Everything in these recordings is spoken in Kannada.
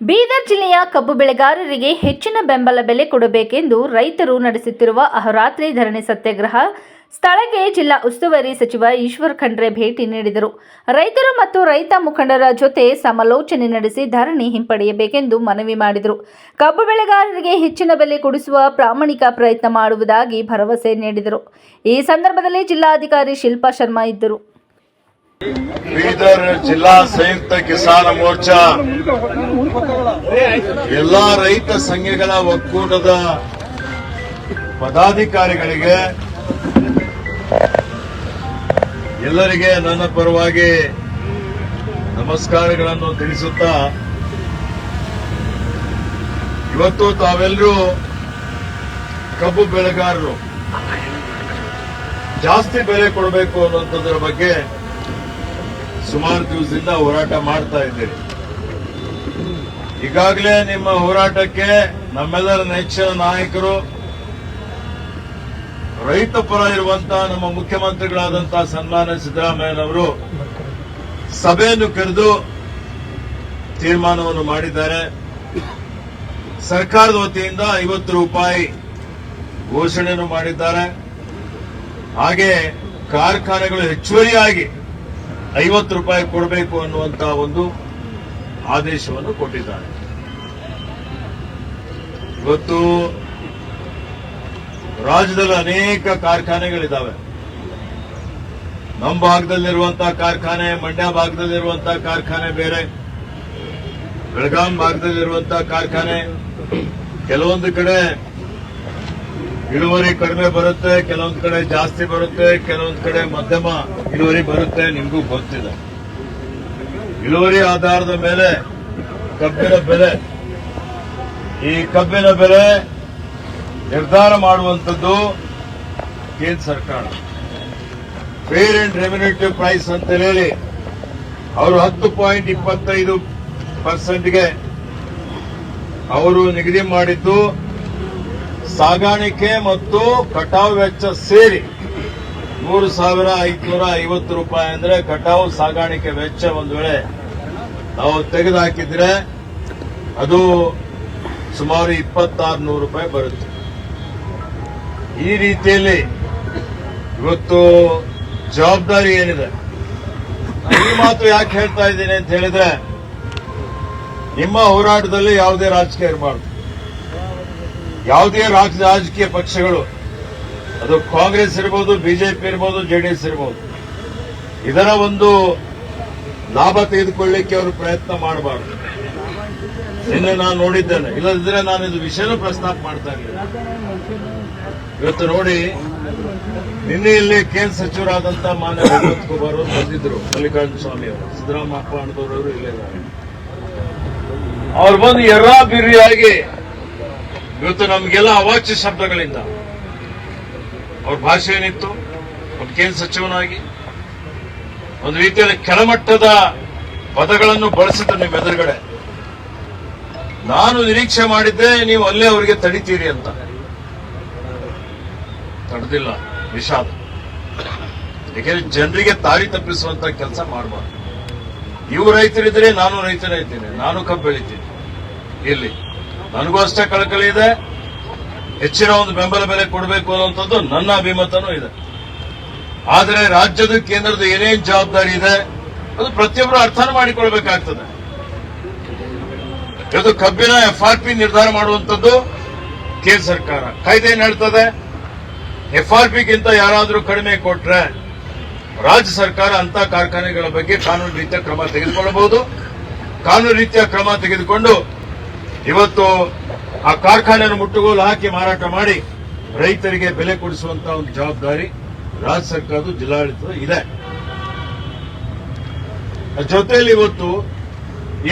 ಬೀದರ್ ಜಿಲ್ಲೆಯ ಕಬ್ಬು ಬೆಳೆಗಾರರಿಗೆ ಹೆಚ್ಚಿನ ಬೆಂಬಲ ಬೆಲೆ ಕೊಡಬೇಕೆಂದು ರೈತರು ನಡೆಸುತ್ತಿರುವ ಅಹರಾತ್ರಿ ಧರಣಿ ಸತ್ಯಾಗ್ರಹ ಸ್ಥಳಕ್ಕೆ ಜಿಲ್ಲಾ ಉಸ್ತುವಾರಿ ಸಚಿವ ಈಶ್ವರ್ ಖಂಡ್ರೆ ಭೇಟಿ ನೀಡಿದರು. ರೈತರು ಮತ್ತು ರೈತ ಮುಖಂಡರ ಜೊತೆ ಸಮಾಲೋಚನೆ ನಡೆಸಿ ಧರಣಿ ಹಿಂಪಡೆಯಬೇಕೆಂದು ಮನವಿ ಮಾಡಿದರು. ಕಬ್ಬು ಬೆಳೆಗಾರರಿಗೆ ಹೆಚ್ಚಿನ ಬೆಲೆ ಕೊಡಿಸುವ ಪ್ರಾಮಾಣಿಕ ಪ್ರಯತ್ನ ಮಾಡುವುದಾಗಿ ಭರವಸೆ ನೀಡಿದರು. ಈ ಸಂದರ್ಭದಲ್ಲಿ ಜಿಲ್ಲಾಧಿಕಾರಿ ಶಿಲ್ಪಾ ಶರ್ಮಾ ಇದ್ದರು. ಬೀದರ್ ಜಿಲ್ಲಾ ಸಂಯುಕ್ತ ಕಿಸಾನ್ ಮೋರ್ಚಾ. ಎಲ್ಲಾ ರೈತ ಸಂಘಗಳ ಒಕ್ಕೂಟದ ಪದಾಧಿಕಾರಿಗಳಿಗೆ ಎಲ್ಲರಿಗೆ ನನ್ನ ಪರವಾಗಿ ನಮಸ್ಕಾರಗಳನ್ನು ತಿಳಿಸುತ್ತಾ, ಇವತ್ತು ತಾವೆಲ್ಲರೂ ಕಬ್ಬು ಬೆಳೆಗಾರರು. ಜಾಸ್ತಿ ಬೆಲೆ ಕೊಡಬೇಕು ಅನ್ನುವಂಥದ್ರ ಬಗ್ಗೆ ಸುಮಾರು ದಿವಸದಿಂದ ಹೋರಾಟ ಮಾಡ್ತಾ ಇದ್ದೀರಿ ಈಗಾಗಲೇ ನಿಮ್ಮ ಹೋರಾಟಕ್ಕೆ ನಮ್ಮೆಲ್ಲರ ನೆಚ್ಚಿನ ನಾಯಕರು ರೈತ ಪರ ಇರುವಂತಹ ನಮ್ಮ ಮುಖ್ಯಮಂತ್ರಿಗಳಾದಂತಹ ಸನ್ಮಾನ್ಯ ಸಿದ್ದರಾಮಯ್ಯನವರು ಸಭೆಯನ್ನು ಕರೆದು ತೀರ್ಮಾನವನ್ನು ಮಾಡಿದ್ದಾರೆ. ಸರ್ಕಾರದ ವತಿಯಿಂದ ಐವತ್ತು ರೂಪಾಯಿ ಘೋಷಣೆಯನ್ನು ಮಾಡಿದ್ದಾರೆ. ಹಾಗೆ ಕಾರ್ಖಾನೆಗಳು ಹೆಚ್ಚುವರಿಯಾಗಿ ಐವತ್ತು ರೂಪಾಯಿ ಕೊಡಬೇಕು ಅನ್ನುವಂತಹ ಒಂದು ಆದೇಶವನ್ನು ಕೊಟ್ಟಿದ್ದಾರೆ. ಇವತ್ತು ರಾಜ್ಯದಲ್ಲಿ ಅನೇಕ ಕಾರ್ಖಾನೆಗಳಿದ್ದಾವೆ. ನಮ್ಮ ಭಾಗದಲ್ಲಿರುವಂತಹ ಕಾರ್ಖಾನೆ, ಮಂಡ್ಯ ಭಾಗದಲ್ಲಿರುವಂತಹ ಕಾರ್ಖಾನೆ ಬೇರೆ, ಬೆಳಗಾಂ ಭಾಗದಲ್ಲಿರುವಂತಹ ಕಾರ್ಖಾನೆ, ಕೆಲವೊಂದು ಕಡೆ ಇಳುವರಿ ಕಡಿಮೆ ಬರುತ್ತೆ, ಕೆಲವೊಂದು ಕಡೆ ಜಾಸ್ತಿ ಬರುತ್ತೆ, ಕೆಲವೊಂದು ಕಡೆ ಮಧ್ಯಮ ಇಳುವರಿ ಬರುತ್ತೆ, ನಿಮಗೂ ಗೊತ್ತಿದೆ. ಇಳುವರಿ ಆಧಾರದ ಮೇಲೆ ಕಬ್ಬಿನ ಬೆಲೆ, ಈ ಕಬ್ಬಿನ ಬೆಲೆ ನಿರ್ಧಾರ ಮಾಡುವಂಥದ್ದು ಕೇಂದ್ರ ಸರ್ಕಾರ. ಫೇರ್ ಅಂಡ್ ರೆಮ್ಯುನೇಟಿವ್ ಪ್ರೈಸ್ ಅಂತ ಹೇಳಿ, ಅವರು ಹತ್ತು ಪಾಯಿಂಟ್ ಇಪ್ಪತ್ತೈದು ಪರ್ಸೆಂಟ್ಗೆ ಅವರು ನಿಗದಿ ಮಾಡಿದ್ದು, ಸಾಗಾಣಿಕೆ ಮತ್ತು ಕಟಾವು ವೆಚ್ಚ ಸೇರಿ ಮೂರು ಸಾವಿರ ಐದುನೂರ ಐವತ್ತು ರೂಪಾಯಿ ಅಂದರೆ ಕಟಾವು ಸಾಗಾಣಿಕೆ ವೆಚ್ಚ ಒಂದು ವೇಳೆ ನಾವು ತೆಗೆದುಹಾಕಿದ್ರೆ ಅದು ಸುಮಾರು ಇಪ್ಪತ್ತಾರು ನೂರು ರೂಪಾಯಿ ಬರುತ್ತೆ. ಈ ರೀತಿಯಲ್ಲಿ ಇವತ್ತು ಜವಾಬ್ದಾರಿ ಏನಿದೆ? ಈ ಮಾತು ಯಾಕೆ ಹೇಳ್ತಾ ಇದ್ದೀನಿ ಅಂತ ಹೇಳಿದ್ರೆ, ನಿಮ್ಮ ಹೋರಾಟದಲ್ಲಿ ಯಾವುದೇ ರಾಜಕೀಯ ಇರಬಾರ್ದು. ಯಾವುದೇ ರಾಜ- ರಾಜಕೀಯ ಪಕ್ಷಗಳು, ಅದು ಕಾಂಗ್ರೆಸ್ ಇರ್ಬೋದು, ಬಿಜೆಪಿ ಇರ್ಬೋದು ಜೆಡಿಎಸ್ ಇರ್ಬೋದು, ಇದರ ಒಂದು ಲಾಭ ತೆಗೆದುಕೊಳ್ಳಿಕ್ಕೆ ಅವರು ಪ್ರಯತ್ನ ಮಾಡಬಾರ್ದು. ನಿನ್ನೆ ನಾನು ನೋಡಿದ್ದೇನೆ. ಇಲ್ಲದಿದ್ರೆ ನಾನು ಇದು ವಿಷಯನೂ ಪ್ರಸ್ತಾಪ ಮಾಡ್ತಾ ಇರಲಿಲ್ಲ. ಇವತ್ತು ನೋಡಿ ನಿನ್ನೆ ಇಲ್ಲಿ ಕೇಂದ್ರ ಸಚಿವರಾದಂತ ಮಾನ್ಯ ಭಗವಂತ ಕುಮಾರ್ ಅವರು ಬಂದಿದ್ರು, ಮಲ್ಲಿಕಾರ್ಜುನ ಸ್ವಾಮಿ ಅವರು. ಸಿದ್ದರಾಮಪ್ಪ ಅಣ್ಣದವರವರು ಇಲ್ಲೇ ಇದ್ದಾರೆ. ಅವ್ರು ಬಂದು ಎರ್ರಾ ಬಿರಿಯಾಗಿ ಇವತ್ತು ನಮಗೆಲ್ಲ ಅವಾಚ್ಯ ಶಬ್ದಗಳಿಂದ ಅವ್ರ ಭಾಷೆ ಏನಿತ್ತು ಒಂದು ಕೇಂದ್ರ ಸಚಿವನಾಗಿ, ಒಂದು ರೀತಿಯಲ್ಲಿ ಕೆಳಮಟ್ಟದ ಪದಗಳನ್ನು ಬಳಸಿದ್ರು ನಿಮ್ಮ ಎದುರುಗಡೆ. ನಾನು ನಿರೀಕ್ಷೆ ಮಾಡಿದ್ದೆ, ನೀವು ಅಲ್ಲೇ ಅವರಿಗೆ ತಡಿತೀರಿ ಅಂತ. ತಡೆದಿಲ್ಲ. ವಿಷಾದ. ಯಾಕೆಂದ್ರೆ ಜನರಿಗೆ ತಾರಿ ತಪ್ಪಿಸುವಂತ ಕೆಲಸ ಮಾಡಬಾರ್ದು. ಇವು ರೈತರಿದ್ರೆ ನಾನು ರೈತನೇ ಇದ್ದೇನೆ. ನಾನು ಕಬ್ಬು ಬೆಳಿತೀನಿ. ಇಲ್ಲಿ ನನಗೂ ಅಷ್ಟೇ ಕಳಕಳಿ ಇದೆ. ಹೆಚ್ಚಿನ ಒಂದು ಬೆಂಬಲ ಬೆಲೆ ಕೊಡಬೇಕು ಅನ್ನುವಂಥದ್ದು ನನ್ನ ಅಭಿಮತನೂ ಇದೆ. ಆದರೆ ರಾಜ್ಯದ, ಕೇಂದ್ರದ ಏನೇನು ಜವಾಬ್ದಾರಿ ಇದೆ, ಅದು ಪ್ರತಿಯೊಬ್ಬರು ಅರ್ಥನ ಮಾಡಿಕೊಳ್ಬೇಕಾಗ್ತದೆ. ಇದು ಕಬ್ಬಿನ ಎಫ್ ಆರ್ ಪಿ ನಿರ್ಧಾರ ಮಾಡುವಂತದ್ದು ಕೇಂದ್ರ ಸರ್ಕಾರ. ಕಾಯ್ದೆ ಏನ್ ಹೇಳ್ತದೆ ಎಫ್ ಆರ್ ಪಿಗಿಂತ ಯಾರಾದರೂ ಕಡಿಮೆ ಕೊಟ್ರೆ ರಾಜ್ಯ ಸರ್ಕಾರ ಅಂತ ಕಾರ್ಖಾನೆಗಳ ಬಗ್ಗೆ ಕಾನೂನು ರೀತಿಯ ಕ್ರಮ ತೆಗೆದುಕೊಳ್ಳಬಹುದು. ಕಾನೂನು ರೀತಿಯ ಕ್ರಮ ತೆಗೆದುಕೊಂಡು ಇವತ್ತು ಆ ಕಾರ್ಖಾನೆಯನ್ನು ಮುಟ್ಟುಗೋಲು ಹಾಕಿ ಮಾರಾಟ ಮಾಡಿ ರೈತರಿಗೆ ಬೆಲೆ ಕೊಡಿಸುವಂತ ಒಂದು ಜವಾಬ್ದಾರಿ ರಾಜ್ಯ ಸರ್ಕಾರದ ಜಿಲ್ಲಾಡಳಿತ ಇದೆ. ಜೊತೆಯಲ್ಲಿ ಇವತ್ತು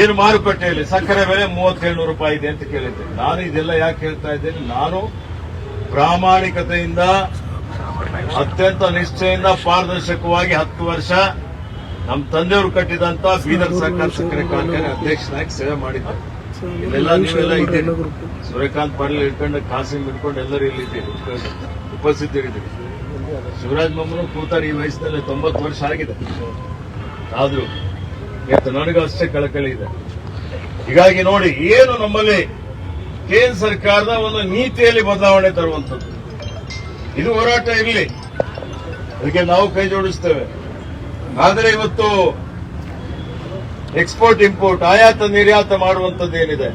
ಏನು ಮಾರುಕಟ್ಟೆಯಲ್ಲಿ ಸಕ್ಕರೆ ಬೆಲೆ ಮೂವತ್ತೇಳು ರೂಪಾಯಿ ಇದೆ ಅಂತ ಕೇಳಿದ್ದೆ. ನಾನು ಇದೆಲ್ಲ ಯಾಕೆ ಹೇಳ್ತಾ ಇದ್ದೇನೆ? ನಾನು ಪ್ರಾಮಾಣಿಕತೆಯಿಂದ, ಅತ್ಯಂತ ನಿಷ್ಠೆಯಿಂದ ಪಾರದರ್ಶಕವಾಗಿ ಹತ್ತು ವರ್ಷ ನಮ್ಮ ತಂದೆಯವರು ಕಟ್ಟಿದಂತ ಬೀದರ್ ಸರ್ಕಾರ ಸಕ್ಕರೆ ಕಾರ್ಖಾನೆ ಅಧ್ಯಕ್ಷನಾಗಿ ಸೇವೆ ಮಾಡಿದ್ದೆ ಇಲ್ಲೆಲ್ಲ ನೀವೆಲ್ಲ ಇದ್ದೀರಿ. ಸೂರ್ಯಕಾಂತ್ ಪಾಟೀಲ್ ಹಿಡ್ಕೊಂಡು, ಕಾಸಿಂ ಇಟ್ಕೊಂಡು ಎಲ್ಲರೂ ಇಲ್ಲಿ ಇದ್ದೀರಿ ಉಪಸ್ಥಿತರಿದ್ದೀರಿ. ಶಿವರಾಜ್ ಬೊಮ್ಮನು ಕೂತಾರೆ ಈ ವಯಸ್ಸಿನಲ್ಲಿ ತೊಂಬತ್ತು ವರ್ಷ ಆಗಿದೆ. ಆದ್ರೂ, ಇವತ್ತು ನನಗೂ ಅಷ್ಟೇ ಕಳಕಳಿ ಇದೆ. ಹೀಗಾಗಿ ನೋಡಿ, ಏನು ನಮ್ಮಲ್ಲಿ ಕೇಂದ್ರ ಸರ್ಕಾರದ ಒಂದು ನೀತಿಯಲ್ಲಿ ಬದಲಾವಣೆ ತರುವಂತದ್ದು ಇದು ಹೋರಾಟ ಇರಲಿ. ಅದಕ್ಕೆ ನಾವು ಕೈ ಜೋಡಿಸ್ತೇವೆ. ಆದರೆ ಇವತ್ತು ಎಕ್ಸ್ಪೋರ್ಟ್, ಇಂಪೋರ್ಟ್, ಆಯಾತ, ನಿರ್ಯಾತ ಮಾಡುವಂತದ್ದು ಏನಿದೆ?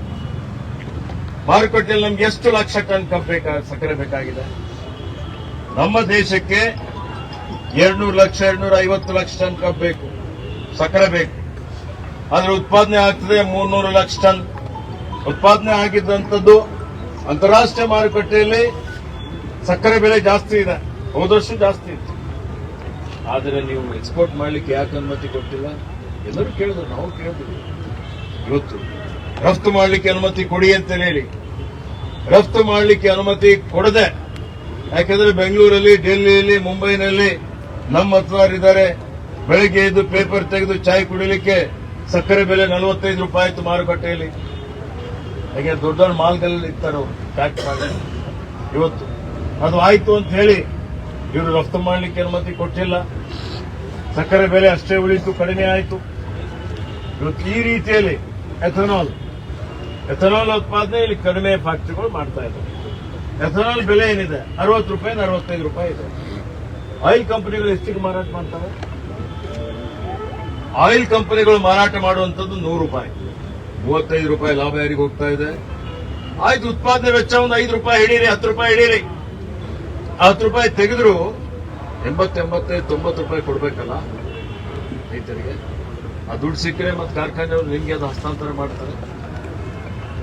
ಮಾರುಕಟ್ಟೆಯಲ್ಲಿ ನಮ್ಗೆ ಎಷ್ಟು ಲಕ್ಷ ಟನ್ ಬೇಕಾ, ಸಕ್ಕರೆ ಬೇಕಾಗಿದೆ? ನಮ್ಮ ದೇಶಕ್ಕೆ ಎರಡ್ನೂರು ಲಕ್ಷ, ಎರಡ್ನೂರ ಐವತ್ತು ಲಕ್ಷ ಟನ್ ಕಬ್ಬು ಬೇಕು. ಸಕ್ಕರೆ ಬೇಕು. ಆದ್ರೆ ಉತ್ಪಾದನೆ ಆಗ್ತದೆ ಮೂರ್ನೂರು ಲಕ್ಷ ಟನ್. ಉತ್ಪಾದನೆ ಆಗಿದ್ದಂಥದ್ದು ಅಂತಾರಾಷ್ಟ್ರೀಯ ಮಾರುಕಟ್ಟೆಯಲ್ಲಿ ಸಕ್ಕರೆ ಬೆಲೆ ಜಾಸ್ತಿ ಇದೆ. ಹೋದ ವರ್ಷ ಜಾಸ್ತಿ ಇತ್ತು. ಆದರೆ ನೀವು ಎಕ್ಸ್ಪೋರ್ಟ್ ಮಾಡಲಿಕ್ಕೆ ಯಾಕೆ ಅನುಮತಿ ಕೊಟ್ಟಿಲ್ಲ? ಎಲ್ಲರೂ ಕೇಳಿದ್ರು ನಾವು ಕೇಳಿದ್ವಿ. ಇವತ್ತು ರಫ್ತು ಮಾಡಲಿಕ್ಕೆ ಅನುಮತಿ ಕೊಡಿ ಅಂತ ಹೇಳಿ. ರಫ್ತು ಮಾಡಲಿಕ್ಕೆ ಅನುಮತಿ ಕೊಡದೆ ಯಾಕೆಂದ್ರೆ ಬೆಂಗಳೂರಲ್ಲಿ ಡೆಲ್ಲಿಯಲ್ಲಿ ಮುಂಬೈನಲ್ಲಿ ನಮ್ಮ ಹತ್ರದಾರಿದ್ದಾರೆ ಬೆಳಿಗ್ಗೆ ಎದ್ದು ಪೇಪರ್ ತೆಗೆದು ಚಾಯ್ ಕುಡಿಲಿಕ್ಕೆ ಸಕ್ಕರೆ ಬೆಲೆ ನಲವತ್ತೈದು ರೂಪಾಯಿ ಆಯಿತು ಮಾರುಕಟ್ಟೆಯಲ್ಲಿ. ಹಾಗೆ ದೊಡ್ಡ ದೊಡ್ಡ ಮಾಲ್ಗಳಲ್ಲಿ ಇರ್ತಾರೆ ಅವರು ಪ್ಯಾಕ್ ಮಾಡಿ ಇವತ್ತು. ಅದು ಆಯ್ತು ಅಂತ ಹೇಳಿ ಇವರು ರಫ್ತು ಮಾಡ್ಲಿಕ್ಕೆ ಅನುಮತಿ ಕೊಟ್ಟಿಲ್ಲ. ಸಕ್ಕರೆ ಬೆಲೆ ಅಷ್ಟೇ ಉಳಿತು, ಕಡಿಮೆ ಆಯಿತು. ಇವತ್ತು ಈ ರೀತಿಯಲ್ಲಿ ಎಥನಾಲ್. ಎಥನಾಲ್ ಉತ್ಪಾದನೆ ಇಲ್ಲಿ ಕಡಿಮೆ ಫ್ಯಾಕ್ಟ್ರಿಗಳು ಮಾಡ್ತಾ ಇದ್ದಾರೆ. ಎಥನಾಲ್ ಬೆಲೆ ಏನಿದೆ? ಅರವತ್ತು ರೂಪಾಯಿ ಅರವತ್ತೈದು ರೂಪಾಯಿ ಇದೆ. ಆಯಿಲ್ ಕಂಪನಿಗಳು ಎಷ್ಟಿಗೆ ಮಾರಾಟ ಮಾಡ್ತವೆ ಆಯಿಲ್ ಕಂಪನಿಗಳು ಮಾರಾಟ ಮಾಡುವಂಥದ್ದು ನೂರು ರೂಪಾಯಿ. ಮೂವತ್ತೈದು ರೂಪಾಯಿ ಲಾಭ ಯಾರಿಗೆ ಹೋಗ್ತಾ ಇದೆ? ಆಯ್ತು, ಉತ್ಪಾದನೆ ವೆಚ್ಚ ಒಂದು ಐದು ರೂಪಾಯಿ ಹಿಡೀರಿ ಹತ್ತು ರೂಪಾಯಿ ಹಿಡೀರಿ ಹತ್ತು ರೂಪಾಯಿ ತೆಗೆದ್ರು, ಎಂಬತ್ತೆಂಬತ್ತೈದು, ತೊಂಬತ್ತು ರೂಪಾಯಿ ಕೊಡ್ಬೇಕಲ್ಲ ರೈತರಿಗೆ. ಆ ದುಡ್ಡು ಸಿಕ್ಕರೆ ಮತ್ತು ಕಾರ್ಖಾನೆಯವರು ನಿಮಗೆ ಅದು ಹಸ್ತಾಂತರ ಮಾಡ್ತಾರೆ.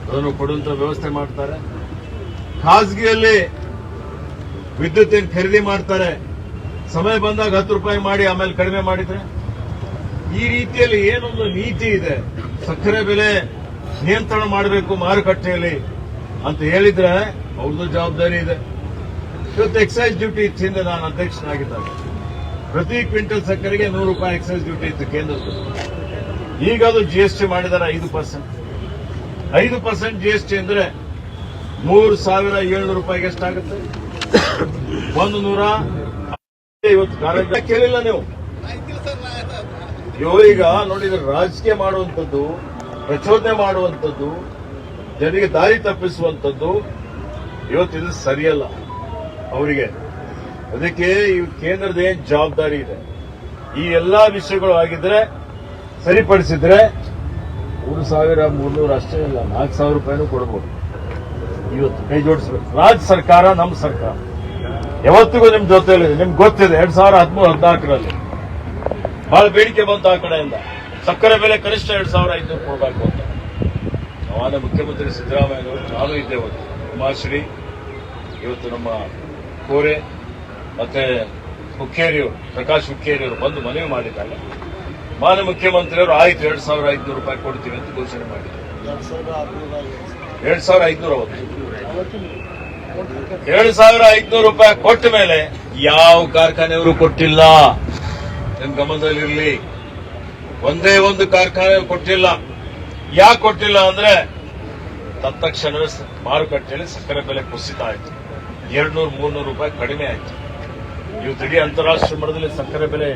ಅದನ್ನು ಕೊಡುವಂಥ ವ್ಯವಸ್ಥೆ ಮಾಡ್ತಾರೆ. ಖಾಸಗಿಯಲ್ಲಿ ವಿದ್ಯುತ್ ಏನ್ ಖರೀದಿ ಮಾಡ್ತಾರೆ? ಸಮಯ ಬಂದಾಗ ಹತ್ತು ರೂಪಾಯಿ ಮಾಡಿ, ಆಮೇಲೆ ಕಡಿಮೆ ಮಾಡಿದ್ರೆ? ಈ ರೀತಿಯಲ್ಲಿ ಏನೊಂದು ನೀತಿ ಇದೆ. ಸಕ್ಕರೆ ಬೆಲೆ ನಿಯಂತ್ರಣ ಮಾಡಬೇಕು ಮಾರುಕಟ್ಟೆಯಲ್ಲಿ ಅಂತ ಹೇಳಿದ್ರೆ ಅವ್ರದ್ದು ಜವಾಬ್ದಾರಿ ಇದೆ. ಇವತ್ತು ಎಕ್ಸೈಸ್ ಡ್ಯೂಟಿ ಹಿಂದೆ ನಾನು ಅಧ್ಯಕ್ಷನಾಗಿದ್ದಾಗ ಪ್ರತಿ ಕ್ವಿಂಟಲ್ ಸಕ್ಕರೆಗೆ ನೂರು ರೂಪಾಯಿ ಎಕ್ಸೈಸ್ ಡ್ಯೂಟಿ ಇತ್ತು ಕೇಂದ್ರದ್ದು. ಈಗ ಅದು ಜಿ ಎಸ್ ಟಿ ಮಾಡಿದ್ದಾರೆ ಐದು ಪರ್ಸೆಂಟ್ ಐದು ಪರ್ಸೆಂಟ್ ಜಿ ಎಸ್ ಟಿ ಅಂದ್ರೆ ಮೂರು ಸಾವಿರ ಏಳ್ನೂರು ರೂಪಾಯಿಗೆ ಎಷ್ಟಾಗುತ್ತೆ ಒಂದು ನೂರ ಇವತ್ತು ಕೇಳಿಲ್ಲ ನೀವು. ಇವ್ರು ಈಗ ನೋಡಿದ್ರೆ ರಾಜಕೀಯ ಮಾಡುವಂಥದ್ದು, ಪ್ರಚೋದನೆ ಮಾಡುವಂಥದ್ದು, ಜನರಿಗೆ ದಾರಿ ತಪ್ಪಿಸುವಂಥದ್ದು ಇವತ್ತಿದು ಸರಿಯಲ್ಲ. ಅವರಿಗೆ ಅದಕ್ಕೆ ಈ ಕೇಂದ್ರದ ಏನ್ ಜವಾಬ್ದಾರಿ ಇದೆ? ಈ ಎಲ್ಲಾ ವಿಷಯಗಳು ಆಗಿದ್ರೆ, ಸರಿಪಡಿಸಿದ್ರೆ ಮೂರು ಸಾವಿರ ಮುನ್ನೂರು ಅಷ್ಟೇ ಇಲ್ಲ, ನಾಲ್ಕು ಸಾವಿರ ರೂಪಾಯಿನೂ ಕೊಡಬಹುದು ಇವತ್ತು ಕೈ ಜೋಡಿಸ್ಬೇಕು. ರಾಜ್ಯ ಸರ್ಕಾರ, ನಮ್ಮ ಸರ್ಕಾರ. ಯಾವತ್ತಿಗೂ ನಿಮ್ ಜೊತೆಲಿದೆ ನಿಮ್ಗೆ ಗೊತ್ತಿದೆ, ಎರಡ್ ಸಾವಿರ ಹದಿಮೂರು ಹದಿನಾಲ್ಕರಲ್ಲಿ. ಬಹಳ ಬೇಡಿಕೆ ಬಂತು ಆ ಕಡೆಯಿಂದ. ಸಕ್ಕರೆ ಬೆಲೆ ಕನಿಷ್ಠ ಎರಡು ಸಾವಿರ ಐದುನೂರು ಕೊಡಬೇಕು ಅಂತ. ಅವಾಗ ಮುಖ್ಯಮಂತ್ರಿ ಸಿದ್ದರಾಮಯ್ಯನವರು ನಾನು ಇದ್ದೆ ಅವತ್ತು ಉಮಾಶ್ರೀ, ಇವತ್ತು ನಮ್ಮ ಕೋರೆ, ಮತ್ತೆ ಹುಕ್ಕೇರಿಯವರು, ಪ್ರಕಾಶ್ ಹುಕ್ಕೇರಿಯವರು ಬಂದು ಮನವಿ ಮಾಡಿದ್ದಾರೆ. ಮಾನ್ಯ ಮುಖ್ಯಮಂತ್ರಿಯವರು ಆಯ್ತು, ಎರಡು ಸಾವಿರ ಐದುನೂರು ರೂಪಾಯಿ ಕೊಡ್ತೀವಿ ಅಂತ ಘೋಷಣೆ ಮಾಡಿದ್ದಾರೆ. ಎರಡ್ ಸಾವಿರ ಐದುನೂರ ಅವತ್ತು. ಎರಡು ಸಾವಿರ ಐದುನೂರು ರೂಪಾಯಿ ಕೊಟ್ಟ ಮೇಲೆ ಯಾವ ಕಾರ್ಖಾನೆಯವರು ಕೊಟ್ಟಿಲ್ಲ. ನಿಮ್ ಗಮನದಲ್ಲಿರಲಿ ಒಂದೇ ಒಂದು ಕಾರ್ಖಾನೆ ಕೊಟ್ಟಿಲ್ಲ. ಯಾಕೆ ಕೊಟ್ಟಿಲ್ಲ ಅಂದ್ರೆ ತತ್ಕ್ಷಣ ಮಾರುಕಟ್ಟೆಯಲ್ಲಿ ಸಕ್ಕರೆ ಬೆಲೆ ಕುಸಿತ ಆಯ್ತು. ಎರಡ್ನೂರು, ಮೂರ್ನೂರು ರೂಪಾಯಿ ಕಡಿಮೆ ಆಯಿತು. ಇವತ್ತು ಇಡೀ ಅಂತಾರಾಷ್ಟ್ರೀಯ ಮಟ್ಟದಲ್ಲಿ ಸಕ್ಕರೆ ಬೆಲೆ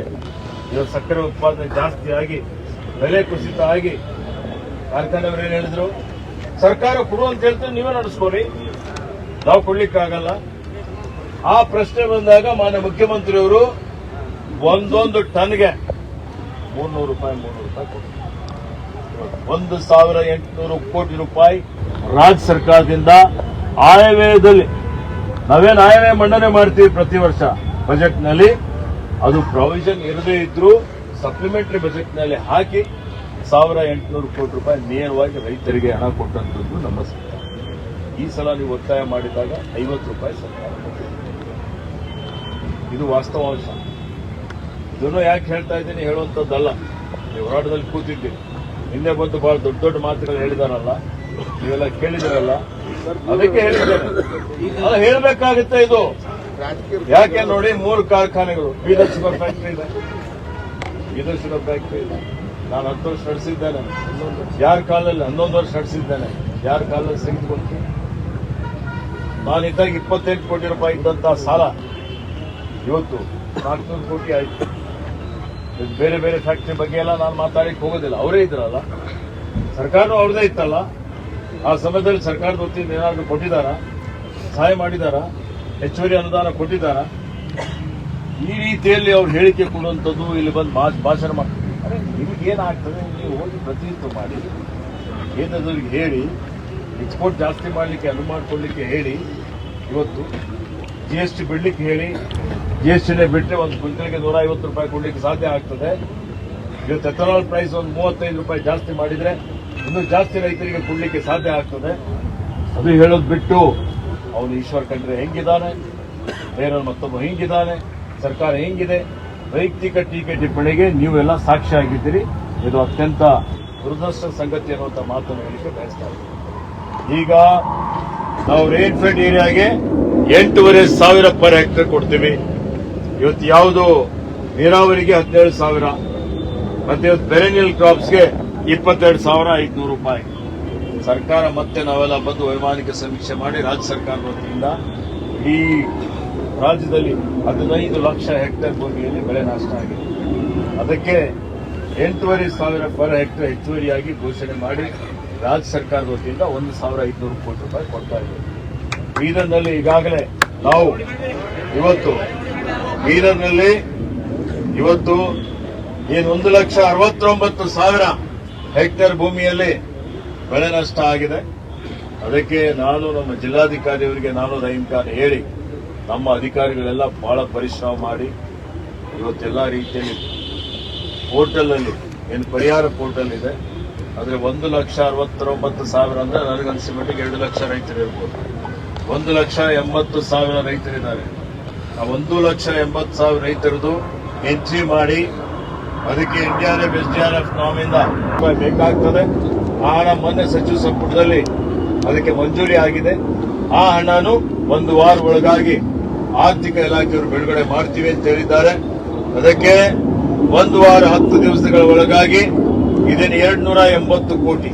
ಇವತ್ತು ಸಕ್ಕರೆ ಉತ್ಪಾದನೆ ಜಾಸ್ತಿ ಆಗಿ, ಬೆಲೆ ಕುಸಿತ ಆಗಿ ಕಾರ್ಖಾನೆಯವರು ಏನ್ ಹೇಳಿದ್ರು? ಸರ್ಕಾರ ಕೊಡು ಅಂತ ಹೇಳ್ತಾರೆ ನೀವೇ ನಡೆಸ್ಕೊಡಿ. ನಾವು ಕೊಡ್ಲಿಕ್ಕಾಗಲ್ಲ. ಆ ಪ್ರಶ್ನೆ ಬಂದಾಗ ಮಾನ್ಯ ಮುಖ್ಯಮಂತ್ರಿಯವರು ಒಂದೊಂದು ಟನ್ಗೆ ಮೂರ್ನೂರು ರೂಪಾಯಿ ಮುನ್ನೂರು ರೂಪಾಯಿ ಕೊಡ್ತೀವಿ ಒಂದು ಸಾವಿರ ಎಂಟುನೂರು ಕೋಟಿ ರೂಪಾಯಿ ರಾಜ್ಯ ಸರ್ಕಾರದಿಂದ ಆಯವ್ಯಯದಲ್ಲಿ. ನಾವೇನು ಆಯವ್ಯಯ ಮಂಡನೆ ಮಾಡ್ತೀವಿ ಪ್ರತಿ ವರ್ಷ ಬಜೆಟ್ನಲ್ಲಿ? ಅದು ಪ್ರೊವಿಷನ್ ಇರದೇ ಇದ್ರೂ ಸಪ್ಲಿಮೆಂಟರಿ ಬಜೆಟ್ನಲ್ಲಿ ಹಾಕಿ ಸಾವಿರ ಎಂಟುನೂರು ಕೋಟಿ ರೂಪಾಯಿ ನೇರವಾಗಿ ರೈತರಿಗೆ ಹಣ ಕೊಟ್ಟಂತದ್ದು ನಮ್ಮ ಸರ್ಕಾರ. ಈ ಸಲ ನೀವು ಒತ್ತಾಯ ಮಾಡಿದಾಗ ಐವತ್ತು ರೂಪಾಯಿ ಸರ್ಕಾರ. ಇದು ವಾಸ್ತವಾಂಶ. ಇದನ್ನು ಯಾಕೆ ಹೇಳ್ತಾ ಇದ್ದೀನಿ ಹೇಳುವಂಥದ್ದಲ್ಲ. ನೀವು ಹೋರಾಟದಲ್ಲಿ ಕೂತಿದ್ದೆ. ಹಿಂದೆ ಬಂದು ಬಹಳ ದೊಡ್ಡ ದೊಡ್ಡ ಮಾತುಗಳು ಹೇಳಿದಾರಲ್ಲ. ನೀವೆಲ್ಲ ಕೇಳಿದಿರಲ್ಲ. ಅದಕ್ಕೆ ಹೇಳಿದ್ದೇನೆ ಹೇಳಬೇಕಾಗುತ್ತೆ ಇದು. ಯಾಕೆ ನೋಡಿ, ಮೂರು ಕಾರ್ಖಾನೆಗಳು. ಬೀದರ್ ಶುಗರ್ ಫ್ಯಾಕ್ಟರಿ ಇದೆ. ಬೀದರ್ ಶುಗರ್ ಫ್ಯಾಕ್ಟ್ರಿ ಇದೆ. ನಾನು ಹತ್ತು ವರ್ಷ ನಡೆಸಿದ್ದೇನೆ. ಯಾರ ಕಾಲದಲ್ಲಿ ಹನ್ನೊಂದು ವರ್ಷ ನಡೆಸಿದ್ದೇನೆ. ಯಾರ ಕಾಲದಲ್ಲಿ ಸಿಗಿದ್ಕೊಡ್ತೀನಿ ನಾನು ಇದ್ದಾಗ ಇಪ್ಪತ್ತೆಂಟು ಕೋಟಿ ರೂಪಾಯಿ ಇದ್ದಂತಹ ಸಾಲ. ಇವತ್ತು ನಾಲ್ಕುನೂರು ಕೋಟಿ ಆಯ್ತು. ಬೇರೆ ಬೇರೆ ಫ್ಯಾಕ್ಟ್ರಿ ಬಗ್ಗೆ ಎಲ್ಲ ನಾನು ಮಾತಾಡಕ್ಕೆ ಹೋಗೋದಿಲ್ಲ. ಅವರೇ ಇದ್ರಲ್ಲ. ಸರ್ಕಾರನೂ ಅವ್ರದೇ ಇತ್ತಲ್ಲ. ಆ ಸಮಯದಲ್ಲಿ ಸರ್ಕಾರದ ವತಿಯಿಂದ ಏನಾದರೂ ಕೊಟ್ಟಿದ್ದಾರಾ? ಸಹಾಯ ಮಾಡಿದಾರ? ಹೆಚ್ಚುವರಿ ಅನುದಾನ ಕೊಟ್ಟಿದ್ದಾರ? ಈ ರೀತಿಯಲ್ಲಿ ಅವ್ರು ಹೇಳಿಕೆ ಕೊಡುವಂಥದ್ದು ಇಲ್ಲಿ ಬಂದು ಮಾತು ಭಾಷಣ ಮಾಡ್ತಾರೆ ಅರೆ ನಿಮಗೇನಾಗ್ತದೆ ನೀವು ಹೋಗಿ ಪ್ರತಿನಿತ್ಯ ಮಾಡಿ, ಕೇಂದ್ರದವ್ರಿಗೆ ಹೇಳಿ ಎಕ್ಸ್ಪೋರ್ಟ್ ಜಾಸ್ತಿ ಮಾಡಲಿಕ್ಕೆ ಅನುವು ಮಾಡಿಕೊಡ್ಲಿಕ್ಕೆ ಹೇಳಿ, ಇವತ್ತು ಜಿ ಎಸ್ ಟಿ ಬಿಡ್ಲಿಕ್ಕೆ ಹೇಳಿ ಜಿ ಎಸ್ ಟಿನೇ ಬಿಟ್ಟರೆ ಒಂದು ಕ್ವಿಂಟಲ್ಗೆ ನೂರ ಐವತ್ತು ರೂಪಾಯಿ ಕೊಡ್ಲಿಕ್ಕೆ ಸಾಧ್ಯ ಆಗ್ತದೆ. ಇವತ್ತು ಎಥನಾಲ್ ಪ್ರೈಸ್ ಒಂದು ಮೂವತ್ತೈದು ರೂಪಾಯಿ ಜಾಸ್ತಿ ಮಾಡಿದರೆ ಇನ್ನೂ ಜಾಸ್ತಿ ರೈತರಿಗೆ ಕೊಡಲಿಕ್ಕೆ ಸಾಧ್ಯ ಆಗ್ತದೆ. ಅದು ಹೇಳೋದು ಬಿಟ್ಟು ಅವನು ಈಶ್ವರ್ ಖಂಡ್ರೆ ಹೆಂಗಿದ್ದಾನೆ? ಬೇರೆ ಮತ್ತೊಬ್ಬ ಹೆಂಗಿದ್ದಾನೆ? ಸರ್ಕಾರ ಹೆಂಗಿದೆ? ವೈಯಕ್ತಿಕ ಟೀಕೆ ಟಿಪ್ಪಣಿಗೆ ನೀವೆಲ್ಲ ಸಾಕ್ಷಿ ಆಗಿದ್ದೀರಿ ಇದು ಅತ್ಯಂತ ದುರದೃಷ್ಟ ಸಂಗತಿ ಅನ್ನುವಂಥ ಮಾತನ್ನು ಹೇಳಿಕೆ ಬಯಸ್ತಾ ಈಗ ನಾವು ರೇನ್ ಫೆಡ್ ಏರಿಯಾಗೆ ಎಂಟೂವರೆ ಸಾವಿರ ಪರ್ ಹೆಕ್ಟರ್ ಕೊಡ್ತೀವಿ. ಇವತ್ತು ಯಾವುದು ನೀರಾವರಿಗೆ ಹದಿನೇಳು ಸಾವಿರ, ಮತ್ತೆ ಇವತ್ತು ಪೆರೆನಿಯಲ್ ಕ್ರಾಪ್ಸ್ಗೆ ಇಪ್ಪತ್ತೆರಡು ಸಾವಿರ ಐದುನೂರು ರೂಪಾಯಿ. ಸರ್ಕಾರ ಮತ್ತೆ ನಾವೆಲ್ಲ ಬಂದು ವೈಮಾನಿಕ ಸಮೀಕ್ಷೆ ಮಾಡಿ ರಾಜ್ಯ ಸರ್ಕಾರ ವತಿಯಿಂದ ಈ ರಾಜ್ಯದಲ್ಲಿ ಹದಿನೈದು ಲಕ್ಷ ಹೆಕ್ಟೇರ್ ಭೂಮಿಯಲ್ಲಿ ಬೆಳೆ ನಾಶ ಆಗಿದೆ. ಅದಕ್ಕೆ ಎಂಟೂವರೆ ಸಾವಿರ ಪರ್ ಹೆಕ್ಟೇರ್ ಹೆಚ್ಚುವರಿಯಾಗಿ ಘೋಷಣೆ ಮಾಡಿ ರಾಜ್ಯ ಸರ್ಕಾರದ ವತಿಯಿಂದ ಒಂದು ಸಾವಿರ ಐದುನೂರು ಕೋಟಿ ರೂಪಾಯಿ ಕೊಡ್ತಾ ಇದ್ದೇವೆ ಬೀದರ್ನಲ್ಲಿ ಈಗಾಗಲೇ ನಾವು ಇವತ್ತು ಬೀದರ್ನಲ್ಲಿ ಇವತ್ತು ಏನು ಒಂದು ಲಕ್ಷ ಅರವತ್ತೊಂಬತ್ತು ಸಾವಿರ ಹೆಕ್ಟೇರ್ ಭೂಮಿಯಲ್ಲಿ ಬೆಳೆ ನಷ್ಟ ಆಗಿದೆ. ಅದಕ್ಕೆ ನಾನು ನಮ್ಮ ಜಿಲ್ಲಾಧಿಕಾರಿಯವರಿಗೆ ನಾನು ರಹೀಂ ಖಾನ್ ಹೇಳಿ, ನಮ್ಮ ಅಧಿಕಾರಿಗಳೆಲ್ಲ ಬಹಳ ಪರಿಶ್ರಮ ಮಾಡಿ, ಇವತ್ತೆಲ್ಲ ರೀತಿಯಲ್ಲಿ ಪೋರ್ಟಲ್ ಅಲ್ಲಿ ಏನು ಪರಿಹಾರ ಪೋರ್ಟಲ್ ಇದೆ ಆದರೆ ಒಂದು ಲಕ್ಷ ಅರವತ್ತೊಂಬತ್ತು ಸಾವಿರ ಅಂದರೆ ನನಗನ್ಸಿ ಮಟ್ಟಿಗೆ ಎರಡು ಲಕ್ಷ ರೈತರು ಇರ್ಬೋದು. ಒಂದು ಲಕ್ಷ ಎಂಬತ್ತು ಸಾವಿರ ರೈತರಿದ್ದಾರೆ. ಒಂದು ಲಕ್ಷ ಎಂಬತ್ತು ಸಾವಿರ ರೈತರದು ಎಂಟ್ರಿ ಮಾಡಿ ಅದಕ್ಕೆ ಎನ್ಡಿಆರ್ಎಫ್ ಎಸ್ಡಿಆರ್ಎಫ್ ನಾಮಿಂದ ರೂಪಾಯಿ ಬೇಕಾಗ್ತದೆ. ಆ ಹಣ ಮೊನ್ನೆ ಸಚಿವ ಸಂಪುಟದಲ್ಲಿ ಅದಕ್ಕೆ ಮಂಜೂರಿ ಆಗಿದೆ. ಆ ಹಣನು ಒಂದು ವಾರ ಒಳಗಾಗಿ ಆರ್ಥಿಕ ಇಲಾಖೆಯವರು ಬಿಡುಗಡೆ ಮಾಡ್ತೀವಿ ಅಂತ ಹೇಳಿದ್ದಾರೆ. ಅದಕ್ಕೆ ಒಂದು ವಾರ ಹತ್ತು ದಿವಸಗಳ ಒಳಗಾಗಿ ಇದನ್ನು ಎರಡ್ ನೂರ ಎಂಬತ್ತು ಕೋಟಿ.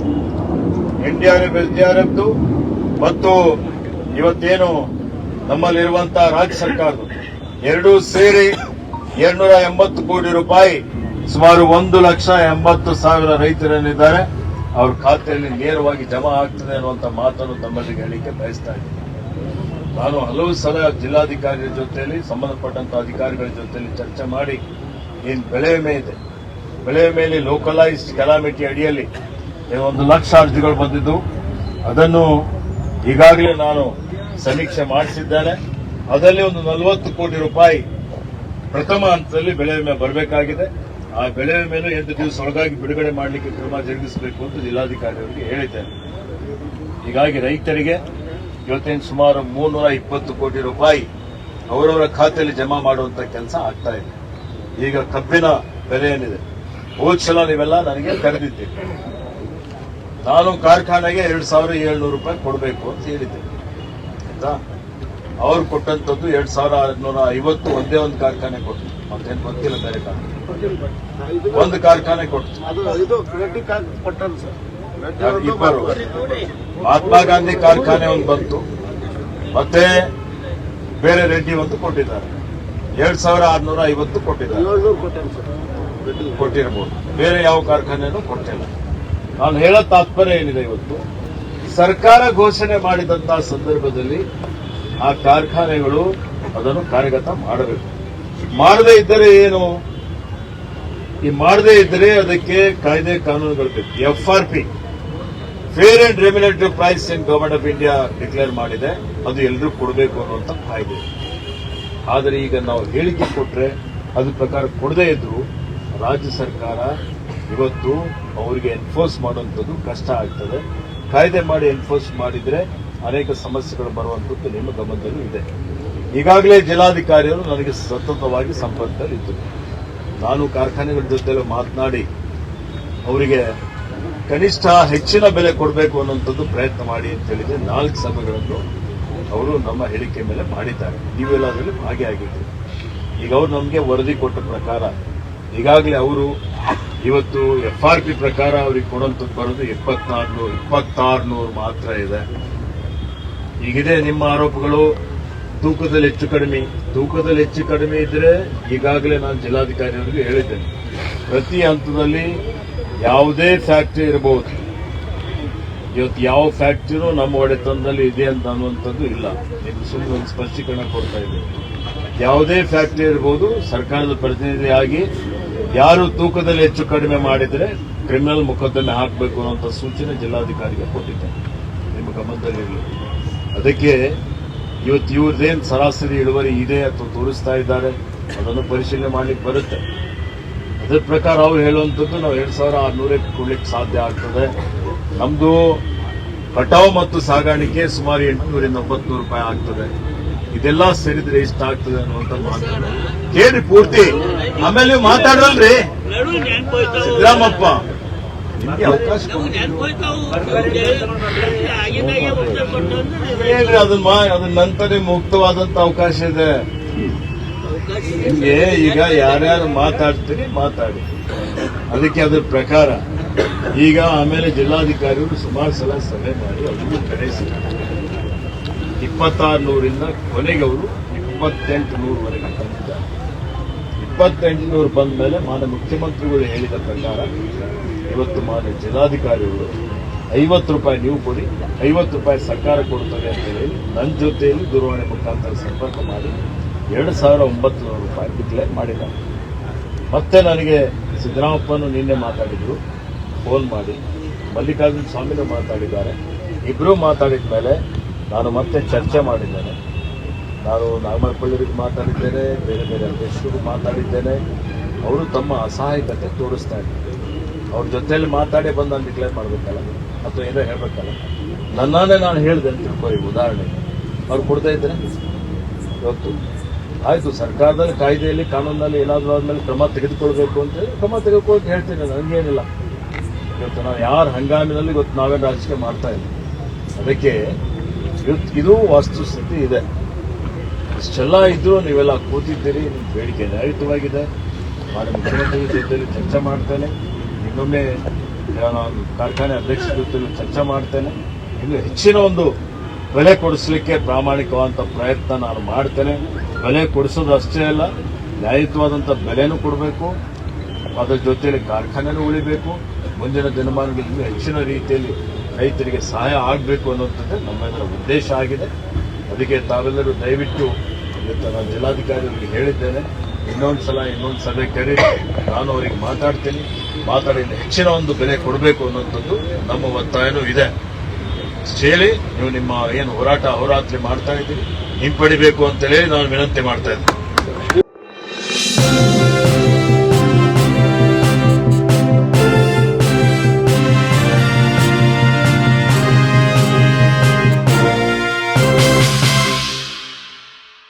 ಎನ್ಡಿಆರ್ಎಫ್ ಎಸ್ಡಿಆರ್ಎಫ್ ಮತ್ತು ಇವತ್ತೇನು ನಮ್ಮಲ್ಲಿರುವಂತಹ ರಾಜ್ಯ ಸರ್ಕಾರದ ಎರಡೂ ಸೇರಿ ಎರಡ್ನೂರ ಎಂಬತ್ತು ಕೋಟಿ ರೂಪಾಯಿ ಸುಮಾರು ಒಂದು ಲಕ್ಷ ಎಂಬತ್ತು ಸಾವಿರ ರೈತರೇನಿದ್ದಾರೆ ಅವ್ರ ಖಾತೆಯಲ್ಲಿ ನೇರವಾಗಿ ಜಮಾ ಆಗ್ತದೆ ಅನ್ನುವಂತ ಮಾತನ್ನು ತಮ್ಮಲ್ಲಿ ಹೇಳಿಕೆ ಬಯಸ್ತಾ ಇದ್ದೀನಿ. ನಾನು ಹಲವು ಸಲ ಜಿಲ್ಲಾಧಿಕಾರಿಗಳ ಜೊತೆಯಲ್ಲಿ, ಸಂಬಂಧಪಟ್ಟಂತ ಅಧಿಕಾರಿಗಳ ಜೊತೆಯಲ್ಲಿ ಚರ್ಚೆ ಮಾಡಿ ಏನು ಬೆಳೆ ಇದೆ. ಬೆಳೆ ಮೇಲೆ ಲೋಕಲೈಸ್ಡ್ ಕೆಲಾಮಿಟಿ ಅಡಿಯಲ್ಲಿ ಒಂದು ಲಕ್ಷ ಅರ್ಜಿಗಳು ಬಂದಿದ್ದು. ಅದನ್ನು ಈಗಾಗಲೇ ನಾನು ಸಮೀಕ್ಷೆ ಮಾಡಿಸಿದ್ದಾರೆ. ಅದರಲ್ಲಿ ಒಂದು ನಲವತ್ತು ಕೋಟಿ ರೂಪಾಯಿ ಪ್ರಥಮ ಹಂತದಲ್ಲಿ ಬೆಳೆ ವಿಮೆ ಬರಬೇಕಾಗಿದೆ. ಆ ಬೆಳೆ ವಿಮೆಯನ್ನು ಎಂಟು ದಿವಸ ಒಳಗಾಗಿ ಬಿಡುಗಡೆ ಮಾಡಲಿಕ್ಕೆ ಕ್ರಮ ಜರುಗಿಸಬೇಕು ಅಂತ ಜಿಲ್ಲಾಧಿಕಾರಿಯವರಿಗೆ ಹೇಳಿದ್ದೇನೆ. ಹೀಗಾಗಿ ರೈತರಿಗೆ ಇವತ್ತೇನು ಸುಮಾರು ಮೂನ್ನೂರ ಇಪ್ಪತ್ತು ಕೋಟಿ ರೂಪಾಯಿ ಅವರವರ ಖಾತೆಯಲ್ಲಿ ಜಮಾ ಮಾಡುವಂತ ಕೆಲಸ ಆಗ್ತಾ ಇದೆ. ಈಗ ಕಬ್ಬಿನ ಬೆಲೆ ಏನಿದೆ? ಹೋದ್ಸಲ ನೀವೆಲ್ಲ ನನಗೆ ಕರೆದಿದ್ದೀರಿ ನಾನು ಕಾರ್ಖಾನೆಗೆ ಎರಡು ಸಾವಿರ ಏಳ್ನೂರು ರೂಪಾಯಿ ಕೊಡಬೇಕು ಅಂತ ಹೇಳಿದ್ದೆ. ಆಯ್ತಾ ಅವ್ರು ಕೊಟ್ಟಂತದ್ದು ಎರಡ್ ಸಾವಿರ ಆರ್ನೂರ ಐವತ್ತು ಒಂದೇ ಒಂದು ಕಾರ್ಖಾನೆ ಕೊಟ್ಟು ಮತ್ತೇನು ಗೊತ್ತಿಲ್ಲ ಬೇರೆ ಕಾರ್ಖಾನೆ ಒಂದು ಕಾರ್ಖಾನೆ ಕೊಟ್ಟು ಇಬ್ಬರು. ಮಹಾತ್ಮ ಗಾಂಧಿ ಕಾರ್ಖಾನೆ ಒಂದು ಬಂತು. ಮತ್ತೆ ಬೇರೆ ರೆಡ್ಡಿ ಒಂದು ಕೊಟ್ಟಿದ್ದಾರೆ. ಎರಡ್ ಸಾವಿರ ಆರ್ನೂರ ಐವತ್ತು ಕೊಟ್ಟಿದ್ದಾರೆ. ಕೊಟ್ಟಿರ್ಬೋದು. ಬೇರೆ ಯಾವ ಕಾರ್ಖಾನೆನೂ ಕೊಟ್ಟಿಲ್ಲ. ನಾನು ಹೇಳೋ ತಾತ್ಪರ್ಯ ಏನಿದೆ ಇವತ್ತು? ಸರ್ಕಾರ ಘೋಷಣೆ ಮಾಡಿದಂತ ಸಂದರ್ಭದಲ್ಲಿ ಆ ಕಾರ್ಖಾನೆಗಳು ಅದನ್ನು ಕಾರ್ಯಗತ ಮಾಡಬೇಕು. ಮಾಡದೇ ಇದ್ದರೆ ಏನು? ಈ ಮಾಡದೇ ಇದ್ದರೆ ಅದಕ್ಕೆ ಕಾಯ್ದೆ ಕಾನೂನುಗಳು ಬೇಕು. F R P fair and remunerative price in government of India declare ಮಾಡಿದೆ. ಅದು ಎಲ್ಲರೂ ಕೊಡಬೇಕು ಅನ್ನುವಂಥ ಕಾಯ್ದೆ. ಆದರೆ ಈಗ ನಾವು ಹೇಳಿಕೆ ಕೊಟ್ರೆ ಅದ್ರ ಪ್ರಕಾರ ಕೊಡದೇ ಇದ್ರು ರಾಜ್ಯ ಸರ್ಕಾರ ಇವತ್ತು ಅವರಿಗೆ ಎನ್ಫೋರ್ಸ್ ಮಾಡುವಂಥದ್ದು ಕಷ್ಟ ಆಗ್ತದೆ. ಕಾಯ್ದೆ ಮಾಡಿ ಎನ್ಫೋರ್ಸ್ ಮಾಡಿದ್ರೆ ಅನೇಕ ಸಮಸ್ಯೆಗಳು ಬರುವಂಥದ್ದು ನಿಮ್ಮ ಗಮನದಲ್ಲೂ ಇದೆ. ಈಗಾಗಲೇ ಜಿಲ್ಲಾಧಿಕಾರಿಯವರು ನನಗೆ ಸತತವಾಗಿ ಸಂಪರ್ಕದಲ್ಲಿ ಇದ್ದರು ನಾನು ಕಾರ್ಖಾನೆಗಳ ಜೊತೆ ಮಾತನಾಡಿ, ಅವರಿಗೆ ಕನಿಷ್ಠ ಹೆಚ್ಚಿನ ಬೆಲೆ ಕೊಡಬೇಕು ಅನ್ನುವಂಥದ್ದು ಪ್ರಯತ್ನ ಮಾಡಿ ಅಂತ ಹೇಳಿದ್ರೆ ನಾಲ್ಕು ಸಭೆಗಳನ್ನು ಅವರು ನಮ್ಮ ಹೇಳಿಕೆ ಮೇಲೆ ಮಾಡಿದ್ದಾರೆ. ನೀವೆಲ್ಲ ಅದರಲ್ಲಿ ಭಾಗಿಯಾಗಿದ್ದೀರಿ. ಈಗ ಅವರು ನಮಗೆ ವರದಿ ಕೊಟ್ಟ ಪ್ರಕಾರ ಈಗಾಗಲೇ ಅವರು ಇವತ್ತು ಎಫ್ ಆರ್ ಪಿ ಪ್ರಕಾರ ಅವ್ರಿಗೆ ಕೊಡುವಂಥದ್ದು ಬರೋದು ಇಪ್ಪತ್ನಾಲ್ನೂರು ಇಪ್ಪತ್ತಾರುನೂರು ಮಾತ್ರ ಇದೆ. ಈಗಿದೆ ನಿಮ್ಮ ಆರೋಪಗಳು. ತೂಕದಲ್ಲಿ ಹೆಚ್ಚು ಕಡಿಮೆ, ತೂಕದಲ್ಲಿ ಹೆಚ್ಚು ಕಡಿಮೆ ಇದ್ರೆ ಈಗಾಗಲೇ ನಾನು ಜಿಲ್ಲಾಧಿಕಾರಿಯವರಿಗೆ ಹೇಳಿದ್ದೇನೆ. ಪ್ರತಿ ಹಂತದಲ್ಲಿ ಯಾವುದೇ ಫ್ಯಾಕ್ಟ್ರಿ ಇರಬಹುದು ಇವತ್ತು ಯಾವ ಫ್ಯಾಕ್ಟ್ರಿನೂ ನಮ್ಮ ಒಡೆತನದಲ್ಲಿ ಇದೆ ಅಂತ ಅನ್ನುವಂಥದ್ದು ಇಲ್ಲ. ಇದು ಸುಮ್ಮನೆ ಒಂದು ಸ್ಪಷ್ಟೀಕರಣ ಕೊಡ್ತಾ ಇದ್ದೀನಿ ಯಾವುದೇ ಫ್ಯಾಕ್ಟರಿ ಇರಬಹುದು ಸರ್ಕಾರದ ಪ್ರತಿನಿಧಿಯಾಗಿ ಯಾರು ತೂಕದಲ್ಲಿ ಹೆಚ್ಚು ಕಡಿಮೆ ಮಾಡಿದರೆ ಕ್ರಿಮಿನಲ್ ಮೊಕದ್ದಮೆ ಹಾಕಬೇಕು ಅನ್ನೋಂಥ ಸೂಚನೆ ಜಿಲ್ಲಾಧಿಕಾರಿಗೆ ಕೊಟ್ಟಿದ್ದೆ. ನಿಮ್ಮ ಗಮನದಲ್ಲಿರಲಿ. ಅದಕ್ಕೆ ಇವತ್ತು ಇವ್ರದ್ದೇನು ಸರಾಸರಿ ಇಳುವರಿ ಇದೆ ಅಥವಾ ತೋರಿಸ್ತಾ ಇದ್ದಾರೆ, ಅದನ್ನು ಪರಿಶೀಲನೆ ಮಾಡ್ಲಿಕ್ಕೆ ಬರುತ್ತೆ. ಅದ್ರ ಪ್ರಕಾರ ಅವ್ರು ಹೇಳುವಂಥದ್ದು ನಾವು ಎರಡು ಸಾವಿರ ಆರ್ನೂರಕ್ಕೆ ಕೊಡ್ಲಿಕ್ಕೆ ಸಾಧ್ಯ ಆಗ್ತದೆ. ನಮ್ದು ಕಟಾವು ಮತ್ತು ಸಾಗಾಣಿಕೆ ಸುಮಾರು ಎಂಟುನೂರಿಂದ ಒಂಬತ್ನೂರು ರೂಪಾಯಿ ಆಗ್ತದೆ. ಇದೆಲ್ಲ ಸೇರಿದರೆ ಇಷ್ಟ ಆಗ್ತದೆ ಅನ್ನುವಂಥ ಮಾತು ಕೇಳಿ ಪೂರ್ತಿ. ಆಮೇಲೆ ನೀವು ಮಾತಾಡಲ್ರಿ ಸಿದ್ದರಾಮಪ್ಪ. ಅವಕಾಶ ಹೇಳ್ರಿ ಅದನ್ನ ಅದನ್ನ ನಂತರ ಮುಕ್ತವಾದಂತ ಅವಕಾಶ ಇದೆ. ನಿಮ್ಗೆ ಈಗ ಯಾರ್ಯಾರು ಮಾತಾಡ್ತೀರಿ, ಮಾತಾಡಿ. ಅದಕ್ಕೆ ಅದ್ರ ಪ್ರಕಾರ, ಈಗ ಆಮೇಲೆ ಜಿಲ್ಲಾಧಿಕಾರಿಗಳು ಸುಮಾರು ಸಲ ಸಭೆ ಮಾಡಿ ಅವರು ಕರೆಸಿದ್ದಾರೆ ಇಪ್ಪತ್ತಾರು ನೂರಿಂದ ಕೊನೆಗೆ ಅವರು ಇಪ್ಪತ್ತೆಂಟು ನೂರವರೆಗೆ ಬಂದಿದ್ದಾರೆ ಇಪ್ಪತ್ತೆಂಟು ನೂರು ಬಂದ ಮೇಲೆ ಮಾನ್ಯ ಮುಖ್ಯಮಂತ್ರಿಗಳು ಹೇಳಿದ ಪ್ರಕಾರ, ಇವತ್ತು ಮಾನ್ಯ ಜಿಲ್ಲಾಧಿಕಾರಿಗಳು ಐವತ್ತು ರೂಪಾಯಿ ನೀವು ಕೊಡಿ, ಐವತ್ತು ರೂಪಾಯಿ ಸರ್ಕಾರ ಕೊಡುತ್ತದೆ ಅಂತ ಹೇಳಿ ನನ್ನ ಜೊತೆಯಲ್ಲಿ ದೂರವಾಣಿ ಮುಖಾಂತರ ಸಂಪರ್ಕ ಮಾಡಿ ಎರಡು ಸಾವಿರ ಒಂಬತ್ತು ನೂರು ರೂಪಾಯಿ ಡಿಕ್ಲೇರ್ ಮಾಡಿದ್ದಾರೆ. ಮತ್ತೆ ನನಗೆ ಸಿದ್ದರಾಮಪ್ಪನು ನಿನ್ನೆ ಮಾತಾಡಿದ್ರು ಫೋನ್ ಮಾಡಿ. ಮಲ್ಲಿಕಾರ್ಜುನ ಸ್ವಾಮಿನೂ ಮಾತಾಡಿದ್ದಾರೆ. ಇಬ್ಬರೂ ಮಾತಾಡಿದ ಮೇಲೆ ನಾನು ಮತ್ತೆ ಚರ್ಚೆ ಮಾಡಿದ್ದೇನೆ. ನಾನು ನಾಗಮರಪಳ್ಳಿರಿಗೆ ಮಾತಾಡಿದ್ದೇನೆ, ಬೇರೆ ಬೇರೆ ಅಧ್ಯಕ್ಷರಿಗೂ ಮಾತಾಡಿದ್ದೇನೆ. ಅವರು ತಮ್ಮ ಅಸಹಾಯಕತೆ ತೋರಿಸ್ತಾ ಇದ್ದಾರೆ. ಅವ್ರ ಜೊತೆಯಲ್ಲಿ ಮಾತಾಡಿ ಬಂದು ನಾನು ಡಿಕ್ಲೇರ್ ಮಾಡಬೇಕಲ್ಲ, ಅಥವಾ ಏನೋ ಹೇಳಬೇಕಲ್ಲ. ನನ್ನೇ ನಾನು ಹೇಳಿದೆ ಅಂತ ತಿಳ್ಕೊಳ್ಳಿ ಉದಾಹರಣೆ. ಅವ್ರು ಕೊಡ್ತಾ ಇದ್ದಾರೆ? ಇವತ್ತು ಆಯಿತು, ಸರ್ಕಾರದಲ್ಲಿ ಕಾಯ್ದೆಯಲ್ಲಿ, ಕಾನೂನಲ್ಲಿ ಏನಾದರೂ ಆದಮೇಲೆ ಕ್ರಮ ತೆಗೆದುಕೊಳ್ಬೇಕು ಅಂತ ಹೇಳಿ ಕ್ರಮ ತೆಗೆದುಕೊಳ್ಳೋಕೆ ಹೇಳ್ತೀನಿ ನನಗೇನಿಲ್ಲ ಇವತ್ತು ನಾವು ಯಾರ ಹಂಗಾಮಿನಲ್ಲಿ ಇವತ್ತು ನಾವೇ ರಾಜಕೀಯ ಮಾಡ್ತಾ ಇಲ್ಲ ಅದಕ್ಕೆ ಇವತ್ತು ಇದು ವಾಸ್ತುಸ್ಥಿತಿ ಇದೆ. ಇಷ್ಟೆಲ್ಲ ಇದ್ರೂ ನೀವೆಲ್ಲ ಕೂತಿದ್ದೀರಿ ನಿಮ್ಮ ಬೇಡಿಕೆ ನ್ಯಾಯಯುತವಾಗಿದೆ. ಮಾನ್ಯ ಮುಖ್ಯಮಂತ್ರಿ ಜೊತೆಯಲ್ಲಿ ಚರ್ಚೆ ಮಾಡ್ತೇನೆ. ಇನ್ನೊಮ್ಮೆ ನಾನು ಕಾರ್ಖಾನೆ ಅಧ್ಯಕ್ಷರ ಜೊತೆಯಲ್ಲೂ ಚರ್ಚೆ ಮಾಡ್ತೇನೆ. ಇನ್ನು ಹೆಚ್ಚಿನ ಒಂದು ಬೆಲೆ ಕೊಡಿಸಲಿಕ್ಕೆ ಪ್ರಾಮಾಣಿಕವಾದಂಥ ಪ್ರಯತ್ನ ನಾನು ಮಾಡ್ತೇನೆ. ಬೆಲೆ ಕೊಡಿಸೋದು ಅಷ್ಟೇ ಅಲ್ಲ ನ್ಯಾಯಯುತವಾದಂಥ ಬೆಲೆನೂ ಕೊಡಬೇಕು. ಅದರ ಜೊತೆಯಲ್ಲಿ ಕಾರ್ಖಾನೆನೂ ಉಳಿಬೇಕು. ಮುಂದಿನ ದಿನಮಾನಗಳಲ್ಲಿ ಇನ್ನೂ ಹೆಚ್ಚಿನ ರೀತಿಯಲ್ಲಿ ರೈತರಿಗೆ ಸಹಾಯ ಆಗಬೇಕು ಅನ್ನೋಂಥದ್ದು ನಮ್ಮೆಲ್ಲರ ಉದ್ದೇಶ ಆಗಿದೆ. ಅದಕ್ಕೆ ತಾವೆಲ್ಲರೂ ದಯವಿಟ್ಟು ಇವತ್ತು ನಾನು ಜಿಲ್ಲಾಧಿಕಾರಿಗಳಿಗೆ ಹೇಳಿದ್ದೇನೆ. ಇನ್ನೊಂದು ಸಲ ಇನ್ನೊಂದು ಸಭೆ ಕರೆ ನಾನು ಅವರಿಗೆ ಮಾತಾಡ್ತೀನಿ. ಮಾತಾಡಿ ಹೆಚ್ಚಿನ ಒಂದು ಬೆಲೆ ಕೊಡಬೇಕು ಅನ್ನುವಂಥದ್ದು ನಮ್ಮ ಒತ್ತಾಯನೂ ಇದೆ. ಹೇಳಿ ನೀವು ನಿಮ್ಮ ಏನು ಹೋರಾಟ ಹೋರಾತ್ರಿ ಮಾಡ್ತಾ ಇದ್ದೀರಿ. ಹಿಂಪಡಿಬೇಕು ಅಂತೇಳಿ ನಾನು ವಿನಂತಿ ಮಾಡ್ತಾ ಇದ್ದೀನಿ.